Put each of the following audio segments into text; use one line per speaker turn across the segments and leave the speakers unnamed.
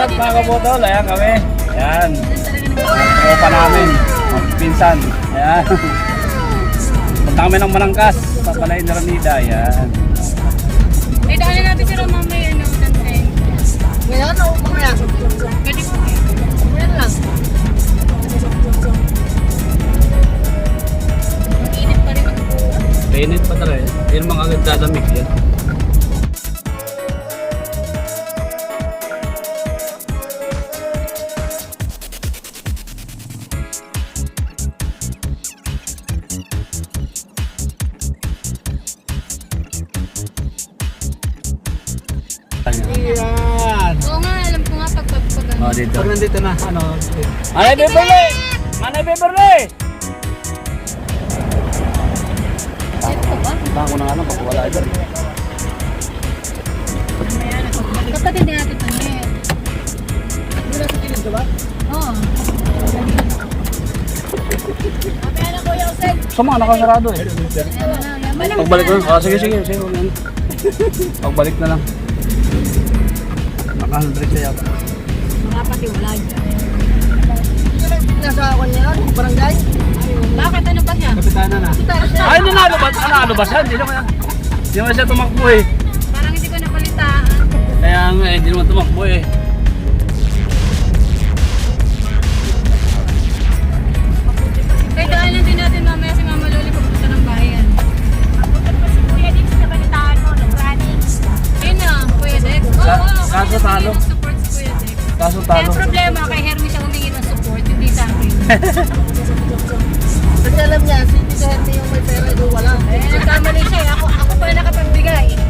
what's up mga kaputol? Ayan kami. Ayan. Tropa namin. Mga Pinsan. Ayan. Punta kami ng Manangkas. Sa Balay na Ramida. Ayan.
Eh, daanan natin si no? Dante.
Ngayon o mamaya?
Pwede po.
Ngayon lang.
Init pa rin ako.
Painit pa talaga. Yun mga dadamig yan.
Yan.
Manay Beverly! Manay Beverly!
Dito ka ba?
Punta ko na nga lang. Baka wala ito.
Kapatid din natin ito niya.
Hindi na sa kilid ba?
Oo. Mamaya na kuya Osel.
Sa mga nakasarado eh.
Na, na.
Pagbalik ko lang. Ah, sige, sige. sige wala na. Pagbalik na lang. Naka-100 siya yata.
Mga patiwala dyan.
Nasa awan niya lang, barangay.
Bakit? Ano pa siya?
Kapitana na.
Ay, nanalo ba? Nanalo ba siya? Hindi naman yan. Hindi naman siya tumakbo eh.
Parang hindi ko napalitaan.
Kaya nga, eh, hindi naman tumakbo eh.
Kaya daanan din natin mamaya si Mama Loli papunta ng bayan. Yun na, Kuya Dex. Oo, oo,
kaso talo.
Dex.
Kaso
Kaya
talo.
problema, kay Hermie siya humingi ng
Kasi alam niya, si Tita Henry yung may pera, yung wala.
Eh, nagkamali siya. eh. Ako, ako pa nakapagbigay.
Niya?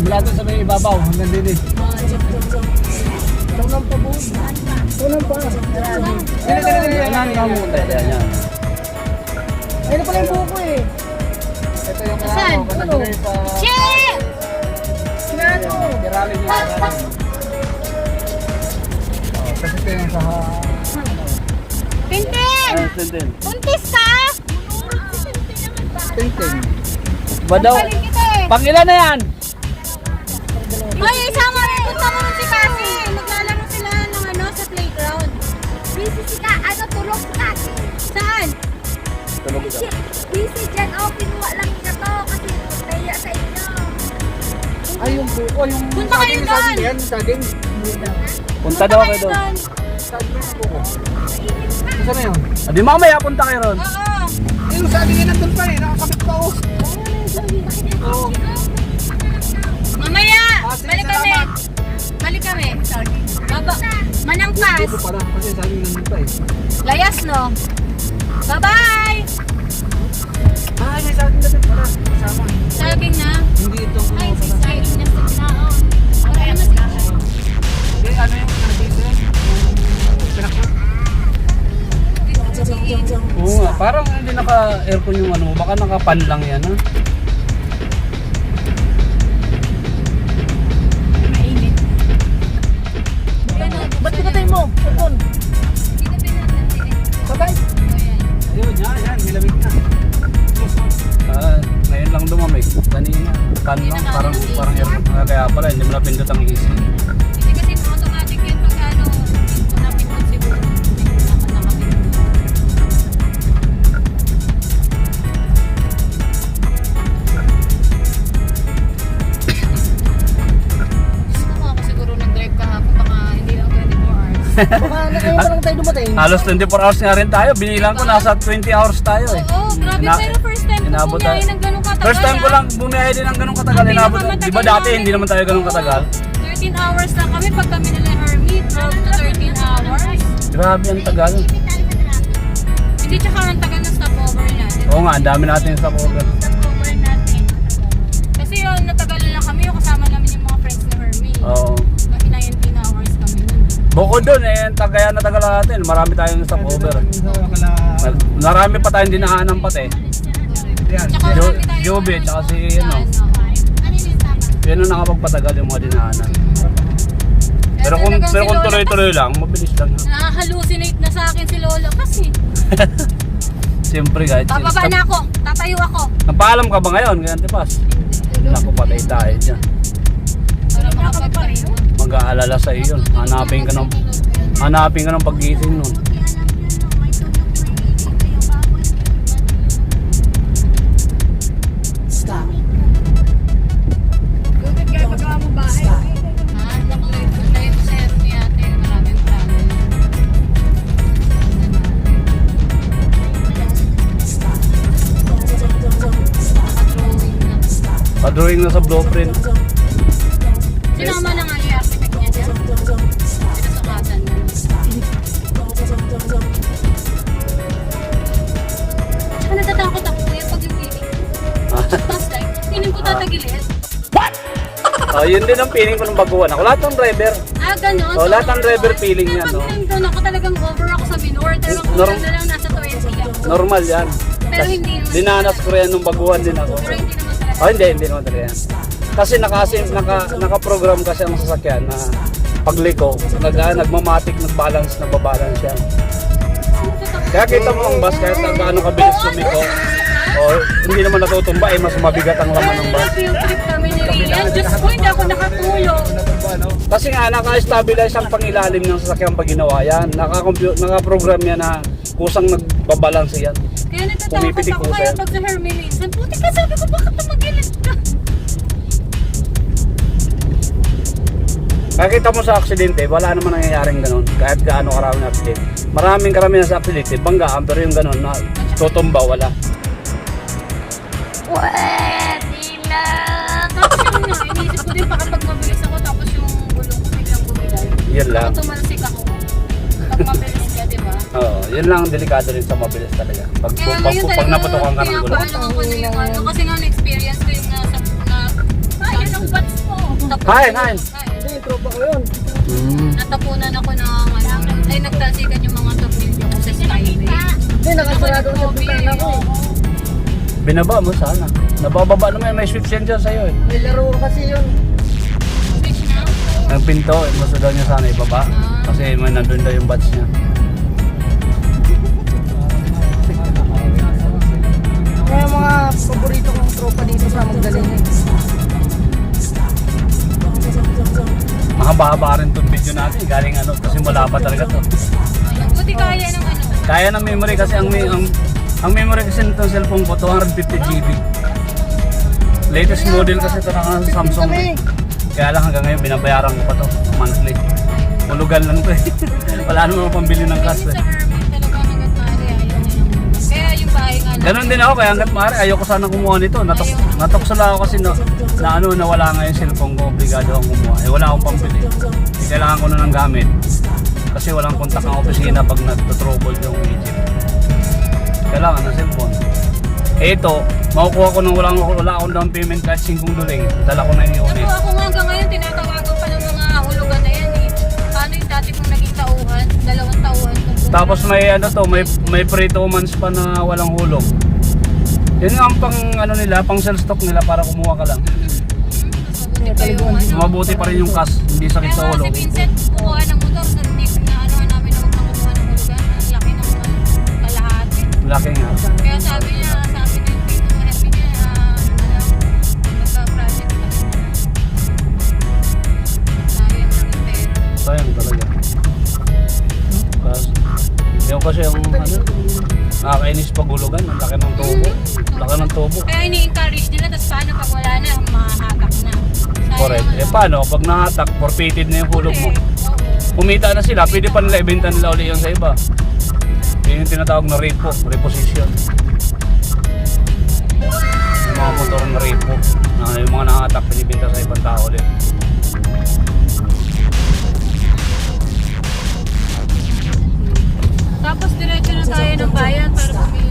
Mula doon sa may ibabaw, hanggang din eh.
Tunang pa. Tunang pa.
Dili, dili, dili. Yan, yan, yan. Yan.
Ayun pala yung eh. Ito yung
Saan?
pa.
Shit!
Sinano?
Kirali niya.
Oh, Kasi ito yung sa...
Tintin!
Din.
Buntis ka?
Tintin.
Ba daw?
Eh.
Pangilan na yan?
Ay, isama rin. Punta mo si Cassie.
Busy ka, ano, tulog Kasi.
Saan?
Tulog ka.
Busy dyan, oh, pinuha lang niya to kasi naya sa inyo.
Ay, yung buko, yung...
Punta kayo
saging,
doon.
saging yan, saging.
Punta daw kayo doon.
Saging buko. Saan na yun?
Ah, Di mamaya punta kayo ron.
Oo.
Eh, yung saging yun nandun pa eh, nakakabit pa oh. Oo.
Layas, no? Bye-bye!
Ah, may saging nandun pala. Kasama.
Saging na.
Hindi ito.
Ay, si saging na sa tao. Wala naman si
Hindi, ano yung nandito yun? Yung pinakot.
Oo nga, parang hindi naka-aircon yung ano mo. Baka naka-pan lang yan ha.
Baka
na kayo pa lang tayo dumating.
Halos 24 hours nga rin tayo. Binilang ko, nasa 20 hours tayo eh.
Oo, grabe
Ina-
pero first time ko
inabot
bumiyahe
tayo.
ng ganun katagal.
First time ko
ah.
lang bumiyahe din ng ganun katagal.
Ang
Inabot,
pinakamatagal
di ba dati
namin-
hindi naman tayo ganun katagal?
13 hours lang kami pag kami nila Hermit. 12 to 13 hours.
Grabe ang tagal.
Hindi tsaka ang tagal na stopover natin.
Oo nga, ang dami natin sa cover.
Stopover natin. Kasi yun, natagal lang kami. Yung kasama namin yung mga friends ni Hermit.
Oo. Bukod doon eh, ang tagaya na tagal natin. Marami tayong stopover. Marami pa tayong dinaanan pati.
Yan.
Tsaka
Jo-
marami tayong
Joby,
ano,
tsaka si, ano. Yan ang nakapagpatagal yung mga dinaanan. Pero kung, pero kung tuloy-tuloy lang, mabilis lang.
Na-hallucinate na sa akin si Lolo kasi.
Siyempre guys.
Bababa na ako. Tatayo ako.
Napaalam ka ba ngayon? Kaya antipas. Naku, patay tayo dyan.
Para makapagpayo.
Mag-aalala sa iyo yun. Hanapin ka ng, hanapin ka ng pag-gising nun. Pa-drawing na sa blueprint.
Sinama na nga feeling ko tatagilid.
Oh, yun din ang feeling ko ng baguhan ako. Lahat ng driver,
Ah, ganun.
Oh, lahat ng driver feeling
pag
no?
nandun ako talagang over ako sa minor. Kung
Norm-
na lang nasa 20 ako.
normal yan.
Pero hindi naman.
Dinanas ko rin nung baguhan din ako.
Pero hindi naman talaga.
Oh, hindi, hindi naman talaga yan. Kasi nakasim, naka, naka-program kasi ang sasakyan na pagliko, nag, ah, nagmamatic, nagbalance, nagbabalance yan. Kaya kita mo ang bus, kahit na gaano kabilis sumiko, o hindi naman natutumba, eh, mas mabigat ang laman ng bus.
Grabe yung trip kami ni Rian. Diyos ko, hindi ako nakatulog.
Kasi nga, naka-stabilize ang pangilalim ng sasakyan pag ginawa yan. Naka-compute, naka-program yan na kusang nagbabalance yan.
Kaya natatakot ako
ko
kaya pag sa Hermelin. San puti ka sabi ko, bakit tumagilid ka?
Kaya kita mo sa aksidente, wala naman nangyayaring ganun. Kahit gaano karaming aksidente. Maraming karamihan sa aksidente, banggaan, pero yung ganun na tutumba, wala.
Pwede na. Tapos yun nga, iniisip ko din pa kapag mabilis ako tapos yung gulong ko biglang bumilay.
Yun lang.
Tumalsik ako, pag mabilis ka, di ba?
Oo, yun lang ang delikado rin sa mabilis talaga. Pag,
Kaya
pag,
ngayon
pag,
talaga,
naputukan ka ng
kaya
gulo.
paano ako na yung ano, kasi nga na-experience ko yung nasa, na, ay, yun ang bats mo.
Hain, hain.
Hindi, tropa ko yun.
Mm.
Natapunan ako ng ano, ay nagtalsikan yung mga tornilyo ko sa skyway.
Hindi, nakasarado ko sa bintana ko eh.
Binaba mo sana. Nabababa naman, may switch yan dyan sa'yo eh.
May laro kasi yun.
Switch na.
Ang pinto, gusto daw niya sana ibaba. Kasi may nandun daw yung batch niya.
Kaya mga paborito kong tropa dito sa Magdalena eh.
Mahaba-haba rin itong video natin. Galing ano, kasi malaba talaga to.
Buti kaya ng ano.
Kaya ng memory kasi ang, ang, ang memory kasi nitong cellphone ko, 250 GB. Latest model kasi ito ng Samsung.
Kami.
Kaya lang hanggang ngayon binabayaran ko pa to monthly. Hulugan lang to eh. Wala naman pambili ng cash eh.
Lang.
Ganon din ako kaya hanggat maaari ayoko sana kumuha nito. Natok, natoksala ako kasi na, na ano nawala nga yung cellphone ko, obligado akong kumuha. Eh wala akong pambili. Eh, kailangan ko na ng gamit. Kasi walang kontak ang opisina pag nagtotrouble yung Egypt. Kailangan ng cellphone. Eh ito, makukuha ko nang walang wala akong down payment kahit singkong duling. Dala ko na yung unit.
Ako, ako nga hanggang ngayon tinatawagan pa ng mga hulugan na yan eh. Paano yung dati kong naging tauhan? Dalawang tauhan.
Tapos may ano to, may may pre two months pa na walang hulog. Yun nga ang pang ano nila, pang sell stock nila para kumuha ka lang.
Mabuti pa yung ano.
Mabuti pa rin yung cash, hindi sakit sa
Kaya
ulo.
si Vincent kukuha ng motor sa Laki
nga.
Kaya sabi niya, sabi niya happy niya, ah, ano lang, magka-project pa. Sayang yung pera.
Sayang talaga. Kasi, yung kasi yung ano, nakakainis pag hulugan, ang laki ng tubo. Laki ng tubo.
Kaya ini-encourage nila, tapos paano pag wala na, mahatak na. Sayang
Correct.
ano.
Eh paano, pag nahatak, forfeited na yung hulog mo.
Correct. Oo.
Kumita na sila, pwede pa nila ibenta nila ulit yung sa iba. Yun yung tinatawag na repo, reposition. Yung mga motor na repo, na yung mga nakatak, pinibenta sa ibang tao ulit.
Tapos diretso na tayo ng bayan para bumili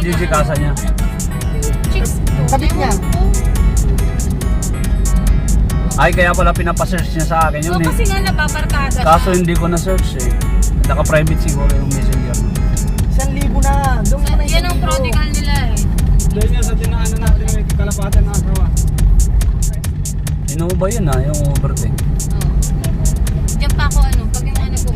kasi
Casa niya?
Kabit niya.
Ay, kaya pala pinapasearch niya sa akin
Oo,
yun
kasi
eh.
nga nababarkada.
Kaso hindi ko na-search eh. Naka-private siguro yung messenger.
Isang libo na. Doon mo na
Yan ang prodigal nila eh.
Doon yan sa dinaanan natin may kalapatan na asawa.
Sino ba yun ah, yung overtake?
Oo. Diyan pa ako ano, pag yung ano ko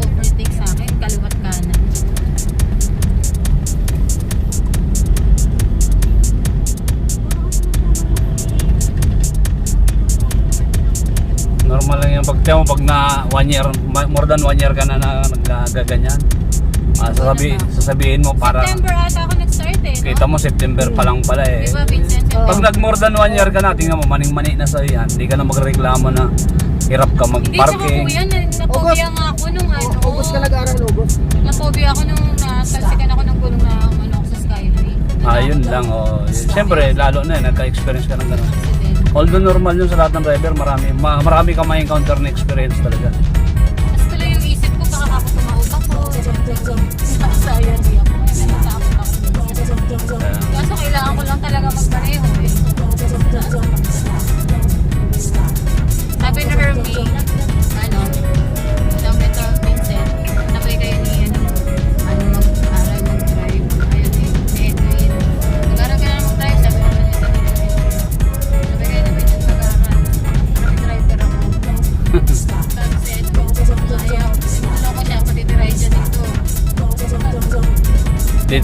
Normal lang yung pag mo pag na one year, more than one year ka na na nagaganyan. Ah, sasabi, sasabihin mo para
September ata ako nag-start eh. No?
kita mo September pa lang pala eh.
Di ba Vincent?
Pag nag more than one year ka na, tingnan mo, maning-mani na sa'yo yan. Hindi ka na magreklamo na hirap ka
Hindi, tsaka
mag-parking.
kuya, na- napobia nga ako nung ano.
August ka nag-aaral, August.
Napobia ako nung nasalsikan ako ng gulong na ano ako sa Skyway.
Ah, yun lang. Oh. Siyempre, lalo na eh, nagka-experience ka ng gano'n. Although normal yun sa lahat ng driver, marami, ma- marami ka ma-encounter na experience talaga.
Tapos tuloy yung isip ko, baka ako tumawag ako. Sayang di ako. Kaso kailangan ko lang talaga magpareho eh. Sabi ni Hermie, dito.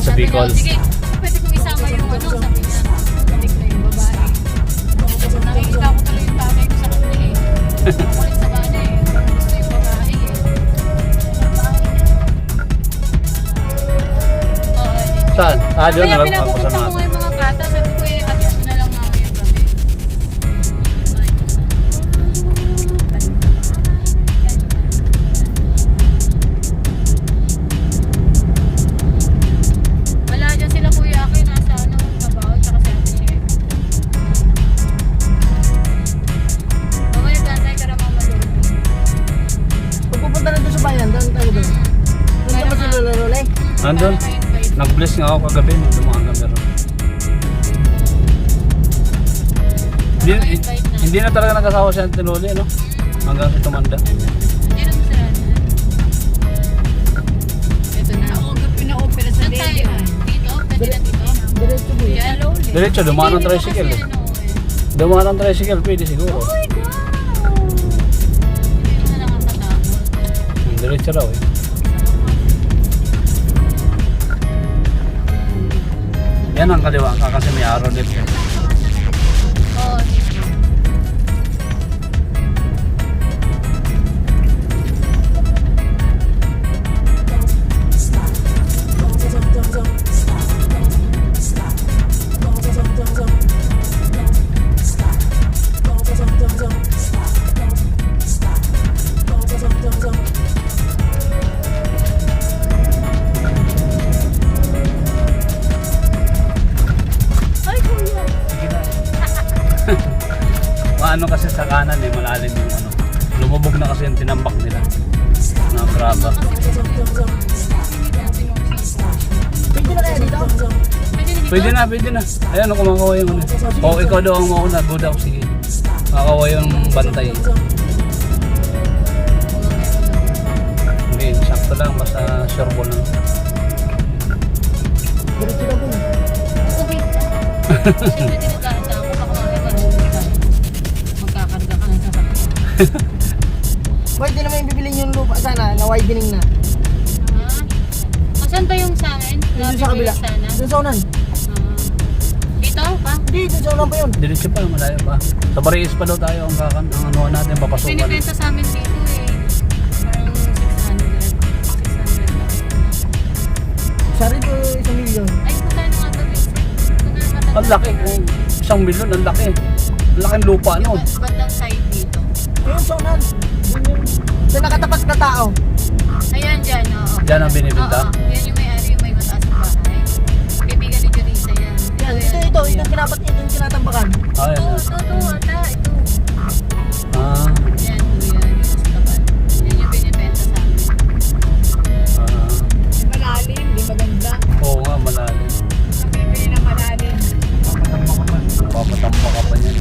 sa Bicol.
Sige, pwede kong isama yung ano, sabi niya. Sabi ko yung babae. Nakikita ko tuloy yung tatay ko sa kanya eh. Sa eh.
Saan? Ah, doon na
pinapupunta ko nga yung mga
Nag-bless nga ako kagabi nung dumaan kami ron. Hindi, hindi na talaga nag-asawa si Auntie Loli, no? Hanggang tumanda.
Sa dito?
Diretso
dumaan ang tricycle eh. Dumaan ang tricycle, pwede siguro.
Oh my God!
Diretso raw eh. Yan ang kaliwa ka kasi may arrow
dito.
Na. Ayan, ano, kumakawa yung ano. O, ikaw daw ang mauna. Go daw, sige. Kumakawa yung bantay. Hindi, sakto lang. Basta sure ball lang.
Diretso na po.
Manulog ka. Ng sasakyan.
Pwede naman yung bibilin yung lupa sana, na widening na.
Ha? O, saan ba yung sa amin?
Doon sa kabila.
Sana?
Doon sa unan.
Dito
sa unan pa yun.
Diretso pa, malayo pa. Sa Baris pa daw tayo ang kakan, ang ano natin, papasukan.
Binibenta sa amin dito eh. Parang 600. 600.
Sa rito, isang milyon.
Ay, magkano nga ba?
Ang laki kung isang milyon, ang laki. Ang laking lupa.
Yung bandang side dito.
Ayun sa unan. Sa nakatapat na tao.
Ayan dyan, oo.
Diyan ang binibinta?
Oo,
ito, ito, yung ito, yung tinatambakan.
Ah,
Ito,
yan.
ito, ito, ata, ito.
Ah,
Yan, kuya, yung sa tapat. Yan yung binibenta sa amin.
ah.
Malalim, di maganda.
Oo nga, malalim.
Namimili na malalim.
Papatampa ka pa niyan.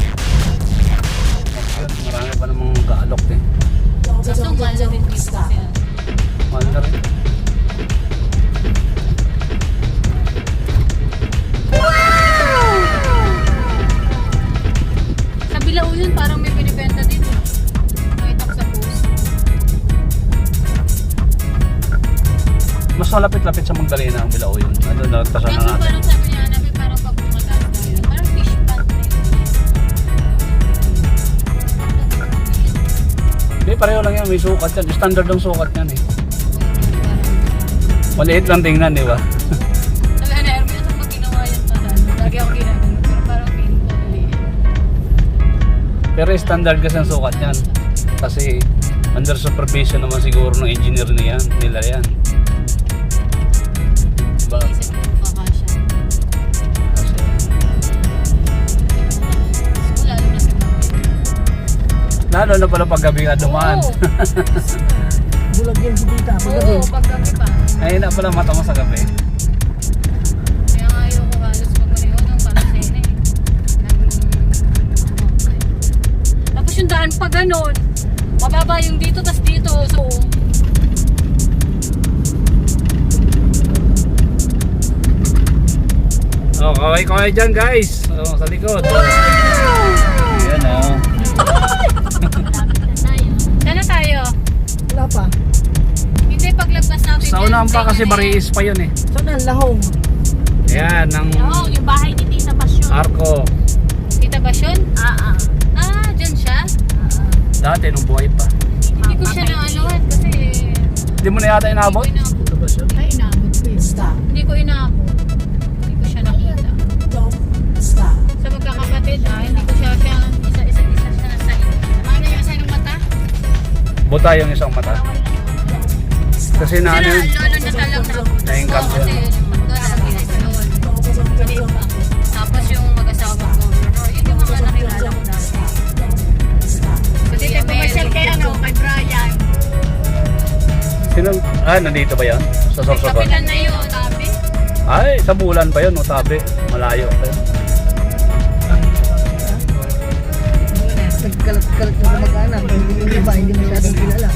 Marami pa namang kaalok eh.
Ito, mahal na rin
pareho lang yan. May sukat yan. Standard ang sukat yan eh. Maliit lang tingnan, di ba?
Sabi na, Erwin, saan mo ginawa yan ano? Lagi ako ginagawa. Pero parang feeling ko maliit.
Pero standard kasi ang sukat yan. Kasi under supervision naman siguro ng engineer niyan, nila yan. Diba? Lalo na pala pag gabi ka dumaan.
Bulag yan si Tita. Paggabi.
Oo, paggabi pa.
Ay na pala mata mo sa gabi.
Kaya nga ayaw ko halos eh. Nag- ano, eh. Tapos yung daan pa ganon. Mababa yung dito, tas dito. So,
Oh, kaway kaway dyan guys. Oh, sa likod. Oh.
Sana tayo.
Wala pa.
Hindi paglagpas natin.
Sa unahan pa kasi
na.
Mariis pa yun eh.
Saan ang lahong?
Yan, ng
Oo, yung bahay ni Tita Pasyon.
Arco.
Tita Pasyon?
Ah, ah.
Ah, dyan siya?
Dati nung buhay pa.
Hindi ko siya na ano kasi
Hindi mo na yata inabot?
Hindi ko inaabot.
Ay, naabot
Buta yung isang mata. Kasi na ano yun,
lolo na talang na.
Na-income
kasi lagi na lolo. Tapos yung mag-asawa ko, no, yun yung mga nakilala ko dati. Kasi
Dito pumasyal kay ano, kay Brian.
Sino? Ah, nandito ba yan? Sa Sorsogon?
Kapilan na yun, sabi.
Ay, sa bulan pa yun, Utabi. Malayo pa yun.
Nagkalat-kalat na mag-anak. Hindi ba, hindi masyadong kilala.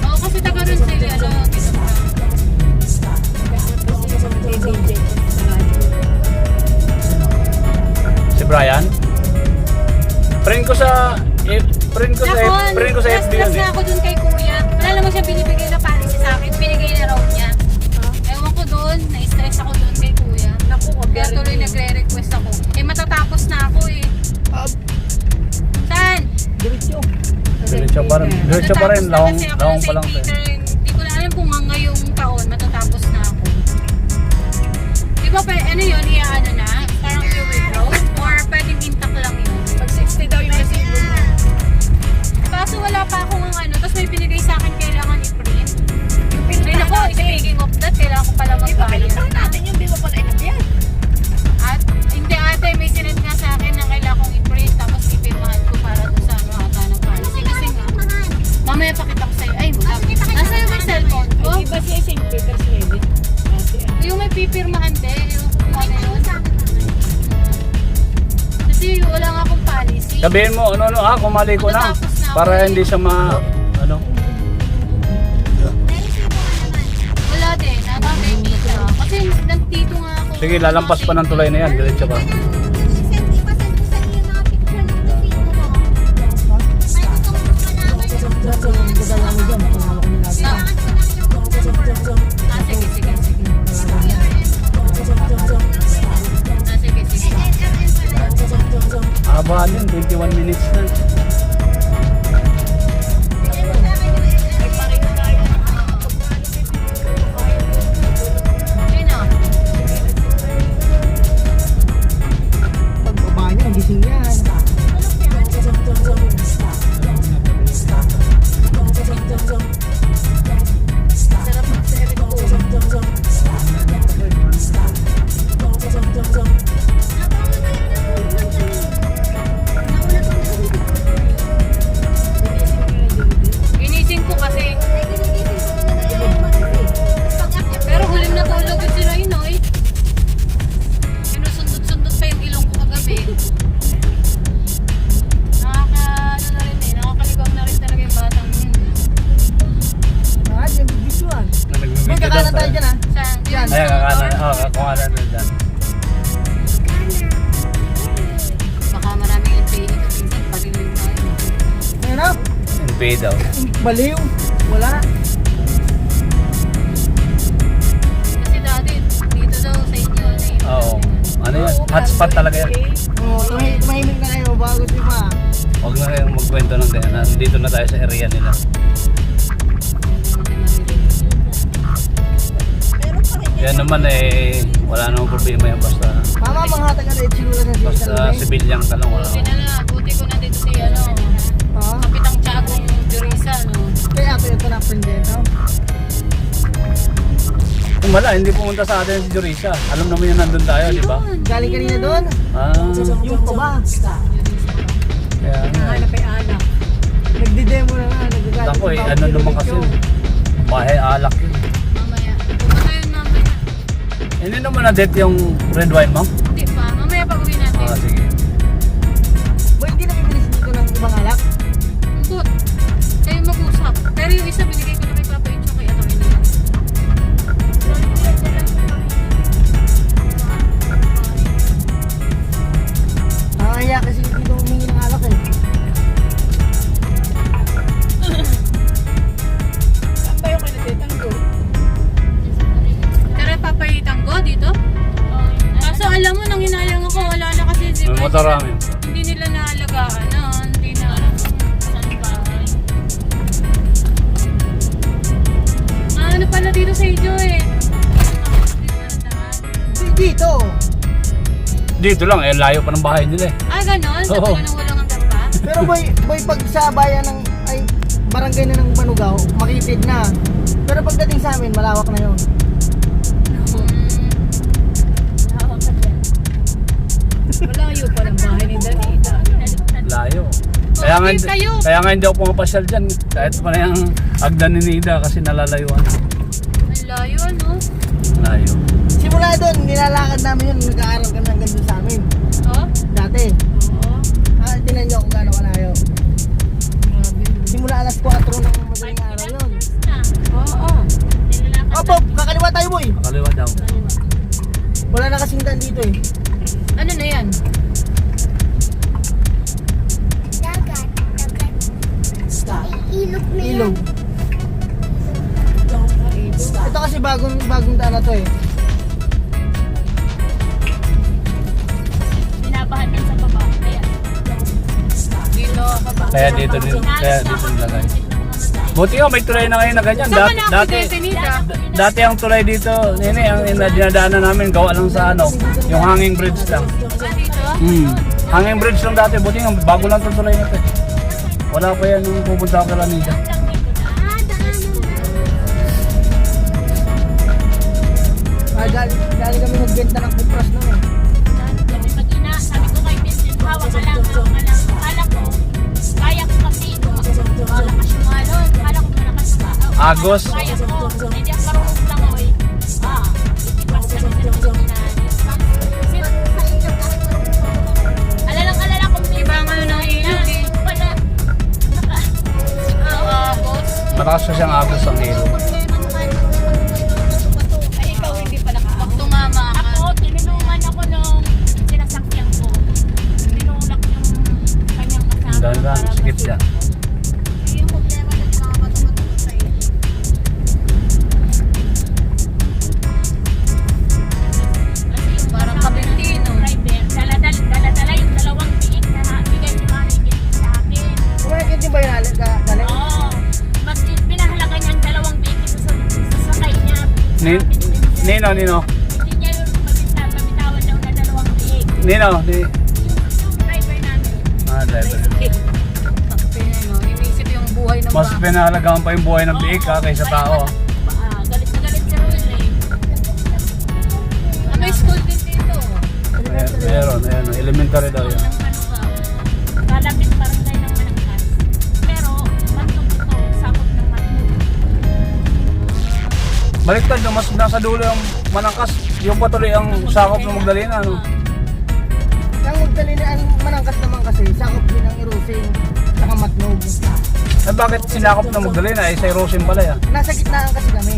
Oo, kasi taga rin sila, ano, dito pa.
Si Brian? Friend ko sa... Eh, friend ko sa,
Ako,
friend ko sa FB yun eh.
ako dun kay kuya. Wala naman siya binibigay na Kaya tuloy nagre-request ako. Eh matatapos na ako eh. Saan?
Diretso.
Diretso pa rin. Diretso pa rin. Lawang, lawang
ng
pa lang.
Hindi ko na alam kung nga ngayong taon matatapos na ako. Di ba pa, ano yun, iaano na? Ano, ano,
ah,
kumali ko na.
Na
Para hindi siya ma... Ano?
Wala din. Nata kay Tita. Kasi nandito nga ako.
Sige, lalampas pa ng tulay na yan. Diretso pa.
Diretso ang gadala mo dyan.
Pay daw.
Baliw. Wala.
Kasi dati, dito daw sa inyo. Yun?
Oo. Ano yan? Hotspot talaga yan.
Oo, tumahi- tumahimik na kayo bago si pa.
Huwag na kayong magkwento ng ganyan. Nandito na tayo sa area nila. Yan naman eh, wala namang problema yan. Basta,
Mama, mga taga na itsura na
basta sibilyang ka lang. Wala.
Buti
Kung wala, hindi pumunta sa atin si Jorisa. Alam naman yun nandun tayo, di ba?
Galing kanina doon.
Ah,
Yung pa ba?
kaya nga.
Nahanap kay Anak. Nagdi-demo na nga. Nagagalit.
Ako eh, ano naman kasi. Bahay alak yun.
Mamaya. Pupunta yun mamaya.
Hindi naman na date yung red wine, ma'am?
Hindi pa. Mamaya pag-uwi natin.
Ah, sige.
Yung isa binigay ko na kay Papa Incho kay ano yun.
Nakakaya kasi dito humingi ng alak eh. Yung ko?
Pero papayitang ko dito? Kaso alam mo, nang hinayang ako, wala na kasi di
May
ba? Ano pala dito sa inyo eh?
Dito.
Dito lang, eh, layo pa ng bahay nila eh.
Ah, ganon? Sa
Oo.
ng walang hanggang pa?
Pero boy, boy pag sa bayan ng ay barangay na ng Manugaw, makitid na. Pero pagdating sa amin, malawak na yun.
Malayo pa ng bahay ni Danita.
Layo. Kaya nga,
Okay kayo.
kaya nga hindi ako pumapasyal dyan. Kahit pa na yung agdan ni Nida kasi nalalayuan.
Layo.
Simula doon, nilalakad namin yun, nag-aaral kami hanggang doon sa amin.
Oh?
Dati.
Oo.
Ah, tinan niyo kung gaano kalayo.
Grabe.
Simula alas 4 ng madaling araw yun.
Oo.
Opo, kakaliwa tayo boy.
Kaliwa daw.
Wala na kasing daan dito eh.
Ano na yan?
Dagat. Dagat. Ilog na yan.
Ilog. Bagong bagong daan na to eh.
Binabahan din sa baba. Kaya.
Dito, baba.
Kaya dito din, kaya dito nilagay. Buti nga may tulay na ngayon na ganyan.
Saan ka
Dati,
na
dati,
nita?
dati ang tulay dito, nini, ang ina- dinadaanan namin, gawa lang sa ano, yung hanging bridge lang.
Ah, dito?
Hmm. Hanging bridge lang dati, buti nga, bago lang itong tulay na ito. Wala pa yan nung pupunta ako kay Lanida.
Boss.
Malakas pa siyang agos ang hilo.
Ay, ikaw hindi
Nino.
Hindi niya yung pabita- pabitawan daw na dalawang biik.
Nino, ni...
Yung driver namin.
Ah, driver.
Ano, inisip yung buhay ng
Mas pinahalagaan pa yung buhay ng biik ha, kaysa tao.
galit na galit si Ruel eh.
Ah, may school din dito.
Mer- Meron, ayan, elementary daw yan. Baliktad na mas nasa dulo yung manangkas. Yung patuloy ang sakop ng Magdalena. No?
Ang Magdalena, ang manangkas naman kasi, sakop din ang Irusin, saka Matnog.
Eh, bakit sinakop ng Magdalena? Eh, sa Irusin pala ya.
Nasa gitnaan kasi kami.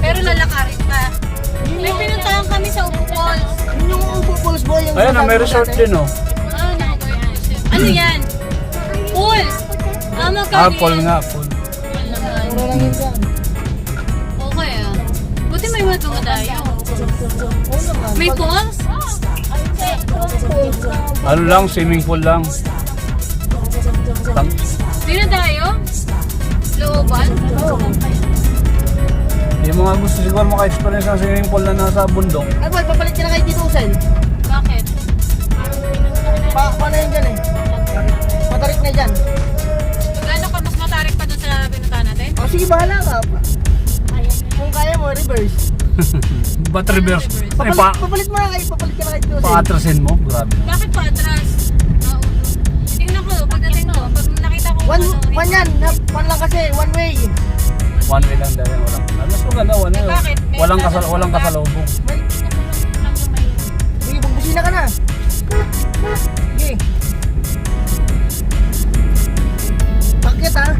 Pero lalakarin pa.
May
pinuntahan kami sa Ubo Falls. Yung Ubo
Falls boy. Ayun ah, na, may
resort din oh.
Ah, Ano yan? Pool! Ah, magkano
Apple
yan?
nga, full.
Naman.
Mura lang yun dyan.
Okay ah. Buti may.
Oo naman.
May pools?
Ano lang, swimming pool lang. Tang-
Dinadayo? Looban?
yung mga gusto siguro maka-experience ng swimming pool na nasa bundok.
Ay boy, papalit ka na kay Tito Usel.
Bakit?
Pa, paano yun dyan eh? Matarik na dyan.
Magkano ka mas matarik pa doon sa pinunta natin?
O sige, bahala ka. Kung kaya mo, reverse.
Ba't reverse? Ay,
Papalit,
pa,
papalit mo na kay, papalit ka na kay Tito Usel.
pa-atrasin mo? Grabe.
Bakit pa atras? Naulo. Tingnan ko, pagdating ko, pag nakita ko
One,
ano,
one yan. Na- One lang kasi, one way.
One way lang dahil walang. Ano mas maganda, one way.
Bakit? May
Walang, kasal,
nasa-
walang kasalubong.
May, sige, pagbusina ka na. Sige. Bakit ha?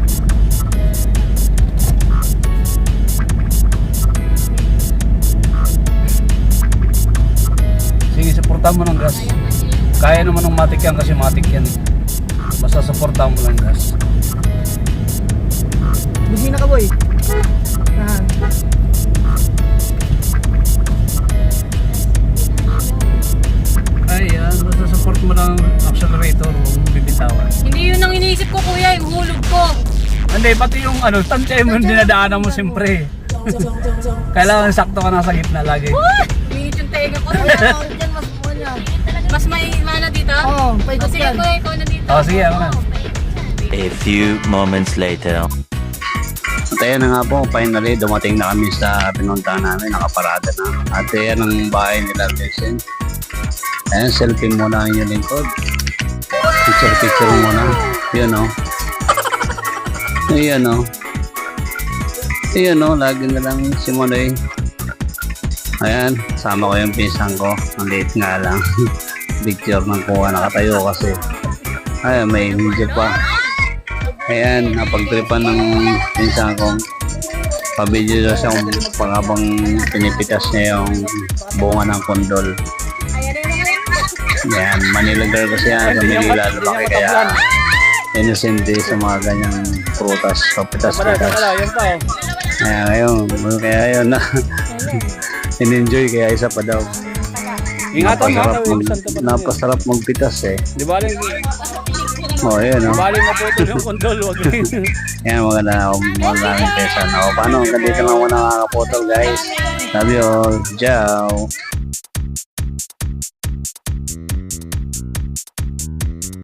Sige, supportan mo ng gas. Kaya naman ng matik yan kasi matik yan. Basta supportan mo ng gas.
Busina ka boy.
Support mo ng accelerator. Huwag bibitawan.
Hindi yun ang iniisip ko kuya, yung hulog ko.
Hindi, pati yung ano, tansya mo yung dinadaanan mo siyempre. Kailangan sakto ka nasa gitna lagi.
Minit yung tenga ko.
Dyan mas niya.
Mas may mana dito?
Oo,
O
paikot
sige
yan.
kuya, ikaw na dito.
Oh, sige, ako na.
A few moments later.
At ayan na nga po, finally dumating na kami sa pinuntahan namin, nakaparada na. At ayan ang bahay nila, Vincent. Ayan, selfie muna ang inyong lingkod. Picture, picture muna. Yun o. Ayan o. Ayan o, lagi na lang si Monoy. Ayan, sama ko yung pinsan ko. Ang late nga lang. picture ng kuha, nakatayo kasi. Ayan, may video pa. Ayan, napagtripan ng pinsan ko. Pabidyo siya kung pangabang pinipitas niya yung bunga ng kondol. Ayan, Manila girl kasi yan. Sa Manila, lumaki kaya innocent din sa mga ganyang prutas. So, pitas-pitas. Kaya ngayon, kaya yun na in-enjoy kaya isa pa daw. Ingatan mo,
Napasarap, mag, napasarap magpitas eh.
Di ba rin,
Oh, oh.
bali maputol yung kondol, wag rin.
Yan, maganda ako. Maraming pesan. O, paano? Ganito lang ako nakakapotol, guys. Love you all. Ciao.